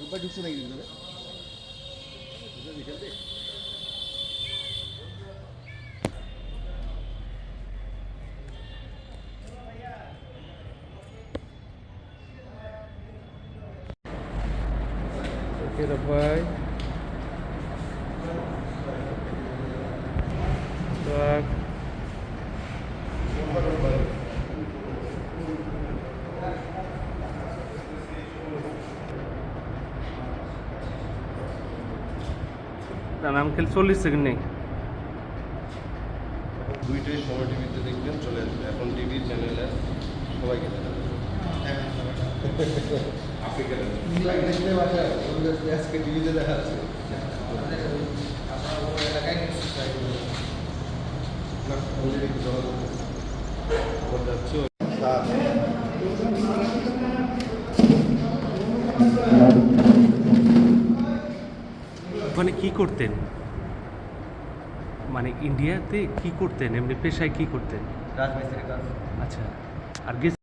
ರೂಪಾಯಿ ಜ್ಯೂಸು ಹೇಗಿರ್ತದೆ ವಿಷಯ Get up, boy. Dog. না না আঙ্কেল চল্লিশ সেকেন্ড নেই। দুইটাই সময় টিভিতে দেখবেন চলে আসবে। এখন টিভি চ্যানেলে সবাইকে আজকে টিভিতে দেখা যাচ্ছে ওখানে কি করতেন? মানে ইন্ডিয়াতে কি করতেন? এমনি পেশায় কি করতেন? রাজমিস্ত্রির কাজ। আচ্ছা আর গেছ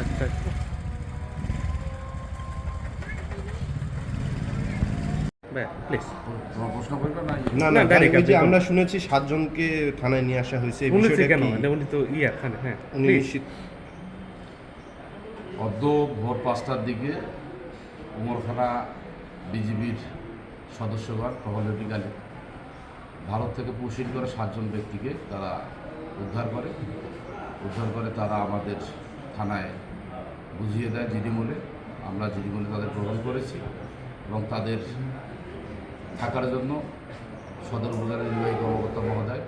আচ্ছা। প্লিজ না? না, না ওই যে আমরা শুনেছি সাতজনকে থানায় নিয়ে আসা হয়েছে এই বিষয়টা কেন কি? মানে উনি তো ইয়া খানে হ্যাঁ উনি please। নিশ্চিত অদ্য ভোর পাঁচটার দিকে উমরখানা বিজিবির সদস্যগণ প্রভাবলিটিকালে ভারত থেকে পুশিন করে সাতজন ব্যক্তিকে তারা উদ্ধার করে। উদ্ধার করে তারা আমাদের থানায় বুঝিয়ে দেয় জিডিমূলে। আমরা জিডিমূলে তাদের গ্রহণ করেছি এবং তাদের থাকার জন্য সদর উপজেলার নির্বাহী কর্মকর্তা মহোদয়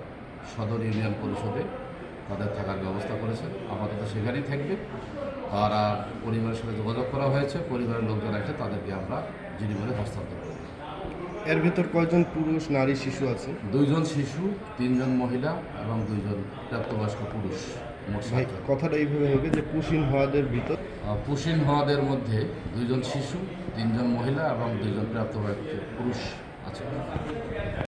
সদর ইউনিয়ন পরিষদে তাদের থাকার ব্যবস্থা করেছেন। আপাতত সেখানেই থাকবে। তারা পরিবারের সাথে যোগাযোগ করা হয়েছে। পরিবারের লোকজন এসে তাদেরকে আমরা জিডিমূলে হস্তান্তর করব এর ভিতর কয়জন পুরুষ নারী শিশু আছে? দুইজন শিশু তিনজন মহিলা এবং দুইজন প্রাপ্তবয়স্ক পুরুষ। ভাই কথাটা এইভাবে হবে যে পুষিন হওয়াদের ভিতর পুশিন হওয়াদের মধ্যে দুইজন শিশু তিনজন মহিলা এবং দুইজন প্রাপ্তবয়স্ক পুরুষ। আছে